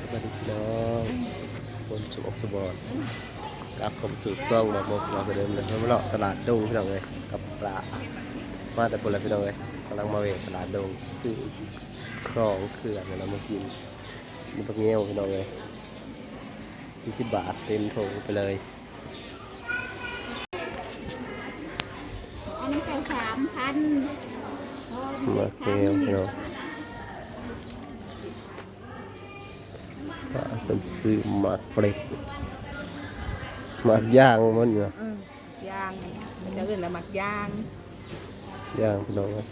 สวัสดีพี่น้องคนชุมอกสบอดกลับผมสู่ซ่องมาบอกเราไปเดิมเลยมาเลาะตลาดดงพี่น้องเลยกับปลามาแต่บนอะพี่น้องเลยกำลังมาเวทตลาดดงซื้อของเขื่อนเรามากินมีปลาเงี้ยวพี่น้องเลยสี่สิบบาทเต็มถุงไปเลยอันนี้แค่สามพันมาเงี้ยวพี่น้องปลา เป็นซื้อหมากเปรกหมากย่างมันอยู่อืมยางมันจะอื่นละหมักยางย่างพี่น้องเลย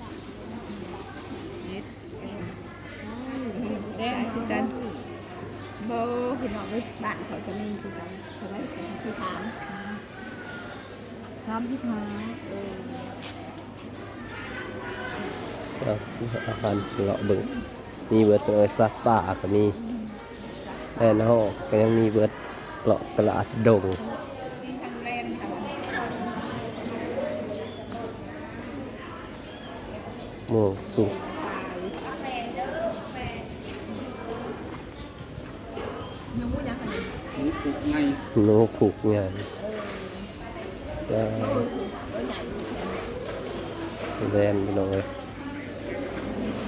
ได้คือกันโบพี่น้องเอ้ยบ้านเขาจะมีคือกันเขาไว้คือถามซ้อมที่ท้าเออก็อาหารเลาะเบึงมีเบิดเลยซักป่าก็มี แอนนอกก็ยังมีเบิดเลาะตลาดดงทางแลนค่ะหมูสุกน้องมูยังไงนี่ปลูกไงหนูผูกงานก็เออใหญ่แลนพี่น้องเลย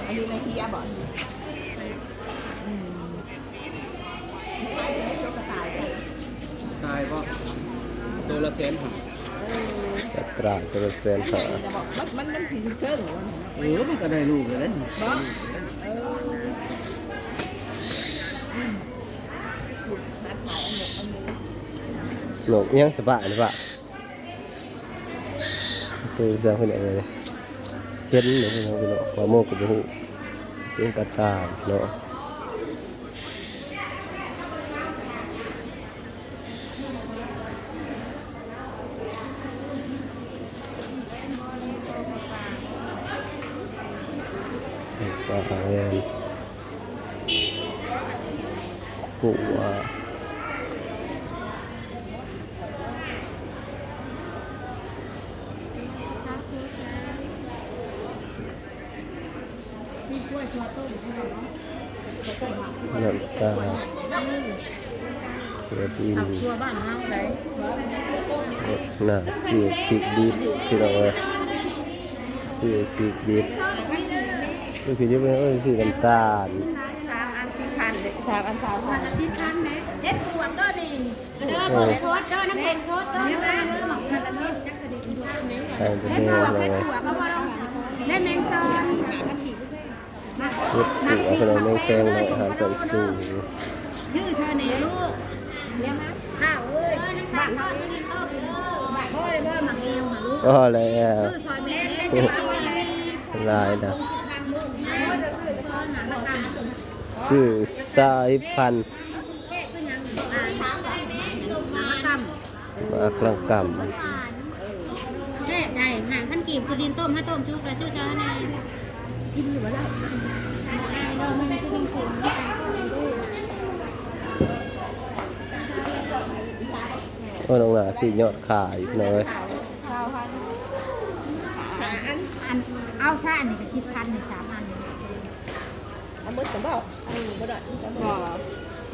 อันนี้นาทีอะบอกอืมไปถึงตัวกระต่ายเลย ตายป่ะตัวละแสนหาจัตราจะเป็นแสนใหญ่หาจะบอกมันมันมันถือเสื้อหรือว่าไงเออมันก็ได้ลูกเลยนะเนาะเออนัดหมายอันหนึ่งอันหนึ่งหนูยังสบายหรือเปล่าคือเสียงคนไหนเลยเห็นหนูพี่น้องพี่น้องว่าโมกับหูเป็นกระต่ายเนาะปลาหางแรง กลัวต้นใช่ไหมเนาะน้ำตาเกลือดินตัวบ้านเฮาไหนหน้าสีพริกดิบที่เราเสีพริกดิบสีพริกดิบเอ้ยสีน้ำตาล สามอันสามพันที่พันแม่เด็ดขวดก็ดีเด้อเปิดโคตรเด้อน้ำเป็นโคตรเด้อน้ำเป็นเด้อหมักกันเด้อจักระดิ่งดูนี้ใส่ไปเด็ดเด้ขวดเด็ดขวดเพราะว่าเราได้แมงซอนยึดถือเอาไปเราไม่แกงเลยอาหารสันสูงชื่อชอยเหนลูกเรียกนะข้าวเอ้ยบ้านเขาดีต้มเด้อบ้านพ่อเลยเด้อหมักเอวหาลูกก็แล้วชื่อชอยแม่เด้อลายนะ พันลูกพ่อจะคือพ่อหาบ้านชื่อสายพันธุ์แค่คืองอ่าถามาแม่ส่งมากำมากลางกแค่ใหญ่ห่างพันกีบคือดินต้มให้ต้มชุบแล้วชื่อจ้าแน่กินอยู่แล้วเราไม่ได้กินขุนำก็น้องหนาสียอดขายหน่อยอันเอาชาอันนี้ก็สิบพันหนึ่งสามอัน อันมืดกับเบ้าเออบ่ได้จะบ่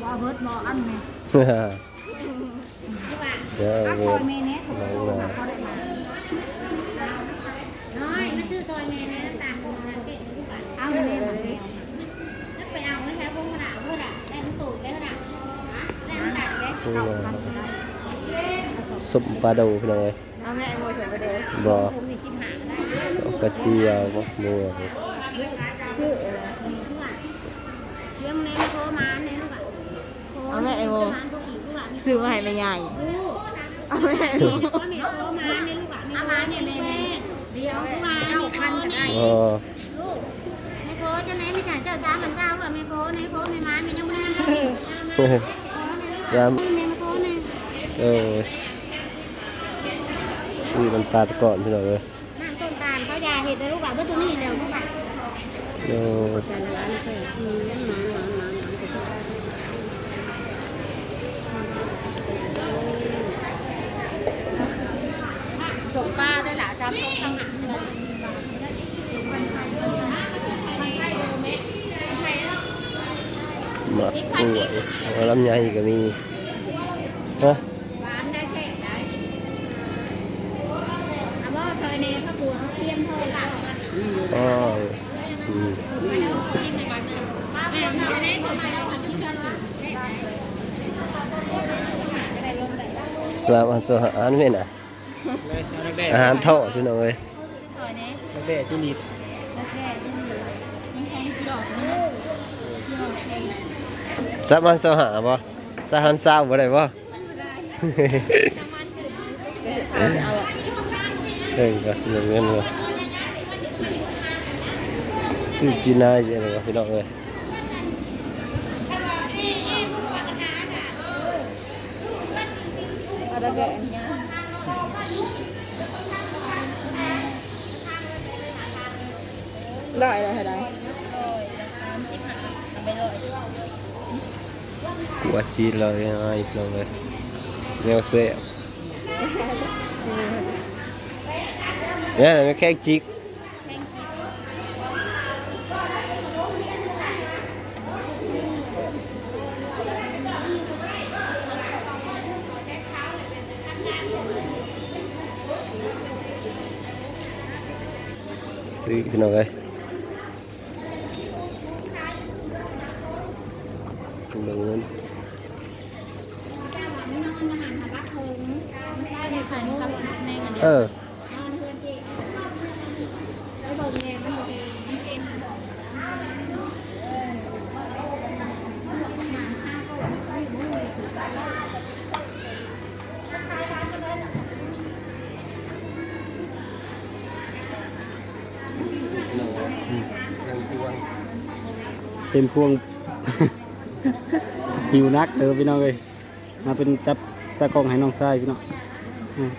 บอเบิร์ดบออันไงเดี๋ยวเอาเอาซเงิอยนเมเนสของเขาเขาได้มาน้อย ไม่ชื่อซอยเมเนสต่างกันเอาเมเนสมาเดียวถ้าไม่ใช่พวกขนาดพวกขนาดได้น้ำตูดได้ขนาเนก็ได้สมปลาดูพี่น้องเลยเอาแม่โมยเฉยไปเด้อบ่ผมมีคิดหาได้เอากระเจียวมะม่วงคือมีทุกอย่างเลี้ยงเน้นโทรมานนี่ซื้อมาให้แม่ใหญ่เอาแม่นี่ก็มีโทรมาเน้ลูกอะเอามาเนี่ยแม่แม่เดี๋ยวมาเอาพันก็ได้อ๋อลูกในโค้ชจะไหนไม่ถ่ายเจ้าช้างเหมือนเจ้าหรอไม่โค้ชในโค้ชไม่มาไม่ยังไม่ได้มายามไม่ม่โคในเออซื้อน้ำตาลก่อนพี่น้องเลยน้ำต้นตาลเขายาเห็ดลูกหลานเพื่อตัวนี้เร็วลูกหลานโอ้แต่ละร้านคยมีเลี้ยงหมาหมาหมาหมาส่งป้าด้วยหล่ะซ้ำต้องสั่งหาเลยยม อาบ่เคยในพระครูเขาเตรียมเธอหลักอ๋ออืมไปแล้วกินในบ้านนึงมาแม่มาแน่ตัวมาแล้วกินกันละได้ลงได้สามอันสองอันไม่น่ะเลยชาวนักแบกอาหารทอดพี่น้องเอ้ยถอยเน่นักแบกที่นิดแล้วแกจะมียังแพงกี่ดอกนะกี่ดอกแพงสามอันสองหาบ่สามอันสามบ่ได้บ่น้ำมันถึงเฮ้ยก็เงินเงินเลยชื่อจีน่าจีอะไรวะพี่น้องเอ้ยอะไรแกได้เลยได้กวดจีนเลยยังไงพี่น้องเอ้ยแนวเสียบเนี่ยไม่แค่จิกซื้อพี่น้องเอ้ยเบิ่งเงิน เออ เต็มพวง หิวนักเด้อพี่น้องเอ้ยมาเป็นจับตากล้องให้น้องชายพี่น้องอืม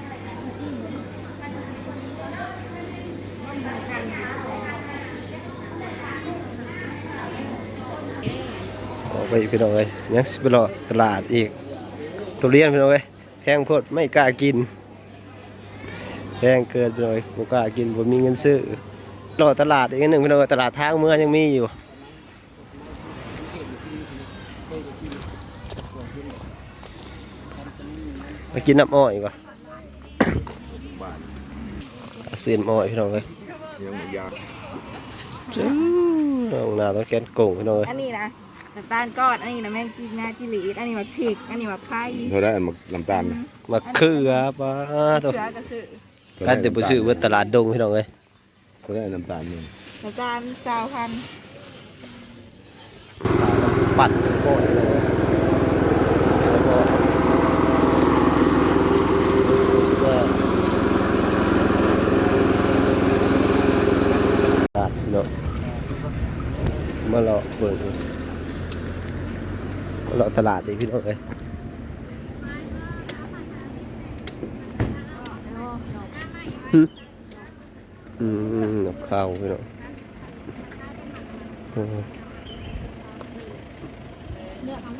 อกไปพี่น้องเอ้ยยังสิไปรอตลาดอีกทุเรียนพี่น้องเอ้ยแพงโพดไม่กล้ากินแพงเกินพี่น้องเอ้ยบ่กล้ากินบ่มีเงินซื้อรอตลาดอีกอันหนึ่งพี่น้องเอ้ยตลาดทางเมืองยังมีอยู่ มากินน้ำอ้อยก่อนเสียนอ้อยพี่น้องเอ้ยยังไม่ยากจ้าน้องนาต้องแกนโก่งพี่น้องเอ้ยอันนี้นะน้ำตาลก้อนอันนี้นะแมงจีนาจิลีดอันนี้มาพริกอันนี้มาไผ่เท่าได้อันน้ำตาลนะมะเขือปลาเกตัวลือกระสือกันเดี๋ยวไปซื้อเว่าตลาดดงพี่น้องเอ้ยเท่าได้น้ำตาลนี่น้ำตาลสาวพันปัดโก้พี่น้องเอ้ยแล้วก็ซุปแซ่บตลาดพี่น้อง มาเลาะเปิดมาเลาะตลาดดิพี่น้องเอ้ยหึอืมกับข้าวพี่น้องอืมเลือกเอา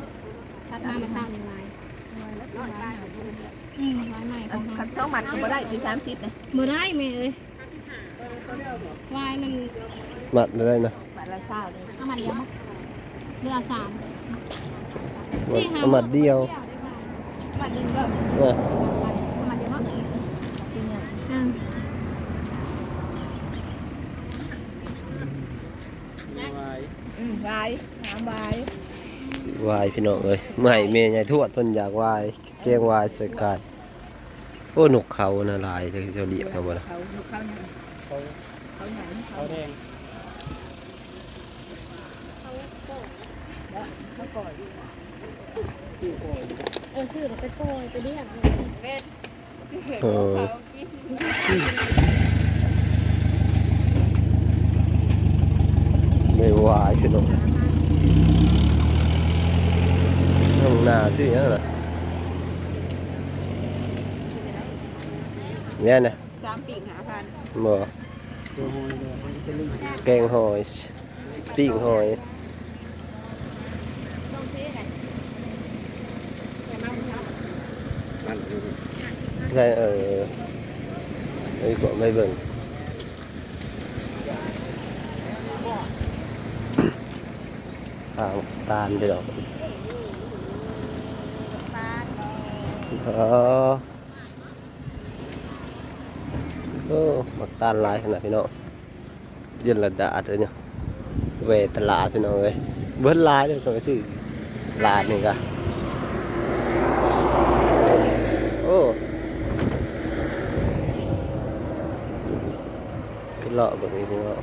ตัดมามาสร้างยังไงอืมไว้ใหม่ของขัเขาดช่องหมัดก็บ่ได้ตีสามสิบนะบ่ได้แม่เอ้ยไว้นั่นมัดได้นะ บาทละเศร้าเลยเอามาเดียวมั้งเรือสามมัดเอามัดเดียวบาทหนึ่งก็นะเอามาเดียวมั้งอืมอืมวายน้ำวายสิวายพี่น้องเอ้ยเมื่อให้แม่ใหญ่ทวดเพิ่นอยากวายแกงวายใส่ไก่โอ้นกเขาน่ะหลายเลยเจ้าเรียกเขาบ่ล่ะเขาเขาหนังเขาเขาหนังเขาแดง เขาก่อยเออชื่อเราไปโปรยไปเรียกเม็ดเออไม่วายพี่น้องน้องหน้าสิหยังล่ะเนี่ยนะสามปีกหาพันบ่ตัวหอยเลยมันจะลิ่งแกงหอยปิ้งหอยนั่นไงเออไอ้ก็ไม่เบิ่ง ทางตาลไปดอก บ้าน เออโอ้มักตาลหลายขนาดพี่น้องยื นระดาดเลยเนี่ยเวตลาดพี่น้องเลยเบิ้ลหลายเลยต้องไปซื้อลาดนี่กะโอ้ไป เลาะแบบนี้พี่น้อง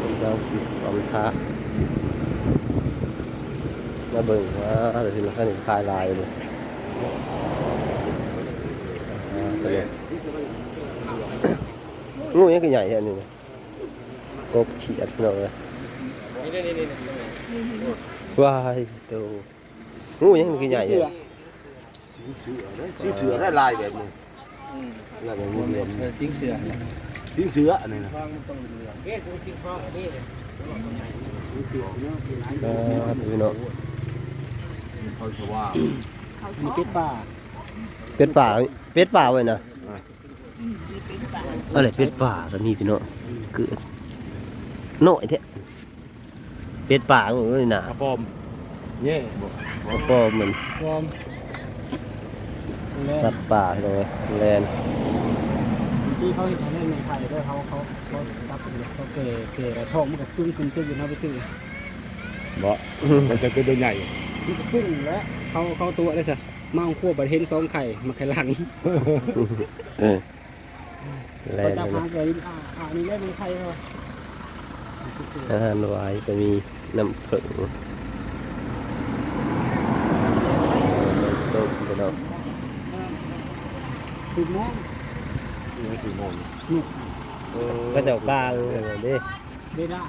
ผมจะเอาสิเอามาเบิ่งว่าเดี๋ยวทีละขั้นคลายลายเลยอ่าตัวนี้งูยังก็ใหญ่แค่นี้กบขีดเนาะเลยว้ายตัวงูยังก็ใหญ่เลย สีเสือได้ลายแบบนี้ลายแบบนี้เรียนเออสิงเสือสีเสืออันนี้นะอ่าพี่น้องเขาจะว่ามีเป็ดป่าเป็ดป่าเป็ดป่าไว้นะอะไรเป็ดป่าก็มีพี่น้องเกิดน้อยแท้เป็ดป่าก็เลยหนากระปอมเย่บอกแล้วก็เหมือนพร้อม สัตว์ป่าเลยแลนที่เขาเห็นในในไทยด้วยเขาเขาเขารับเขาเกยเกยแล้วท้องมันก็ตึ้งขึ้นตึ้งอยู่เนาะไปซื้อบ่มันจะเป็นตัวใหญ่มันก็ตึ้งแล้วเขาเขาตัวได้สิมาเอาขั้วประเทศสองไข่มาไข่หลังเออแลเขานจับเลยหานะเลยอ่าอ่านี่ได้ในไข่เขาอาหารหวายจะมีน้ำผึ้งต้มกระดอ กคือมองนี่คือโมงนุกก็จะกลางเลยดิไม่ได้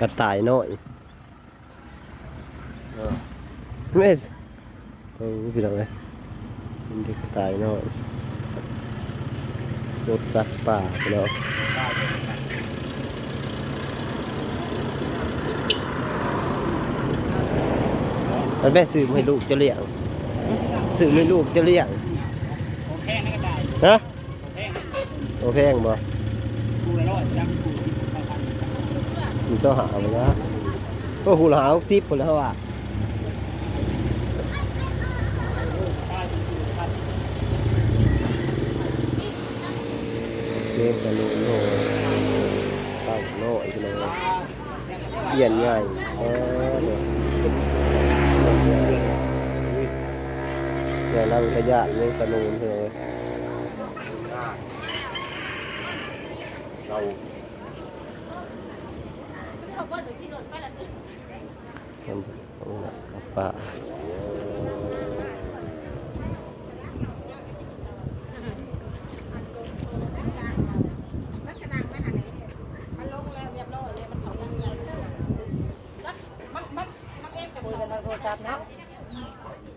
กระต่ายน้อยไม่สโอ้พี่น้องเลยมันเด็กกระต่ายน้อยพวกสัตว์ป่าพี่น้อง มันแม่ซื้อให้ลูกจะเลี้ยงซื้อให้ลูกจะเลี้ยงโอเคนั่นก็ได้ฮะโอเคโอแพงบ่กูละร้อยจังกูสิบสองพันมีเจ้าหาไปนะก็หูหาซิบคนแล้วอะเกมกันลูโน่ตั้งโน่อีกเลยเปลี่ยนง่ายเออ เดี๋ยวเดี๋ยวเราระยะเรื่องกระนูนเลยเราเขาบอกถึงที่รถไปแล้วทำต้องหนักกับป่า มันลงแล้วเรียบร้อยเลยมันเขายังไงมันมันมันเอ็มจะคุยกันในโทรศัพท์เนาะ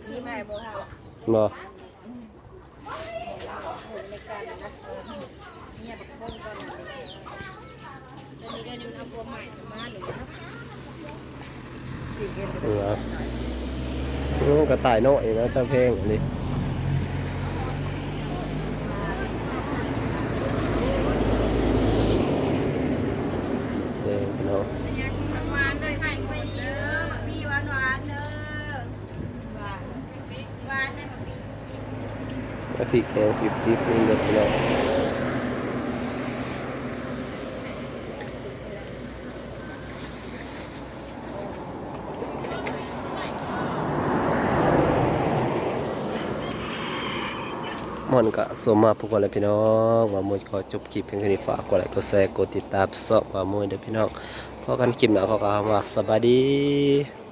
ที่แม่บอกให้ บ่ เนี่ยแบบคนก็มันจะมีเรื่องนึงเอาตัวใหม่มาหรือเนาะเหรอโอ้กระต่ายน้อยนะตาเพลงอันนี้เพลงเนาะ หวานเลยไข่หมดเด้อมีหวานหวานเด้อหวานหวานได้แบบนี้ แล้วพี่แกงปิบปิบนี่เด็ดเนาะมันก็สมมาพวกเราพี่น้องว่ามวยขอจบคลิปเพียงแค่นี้ฝากกดไลค์กดแชร์กดติดตามซอกว่ามวยเด้อพี่น้องพอกันคลิปหน้าขอกล่าวว่าสบายดี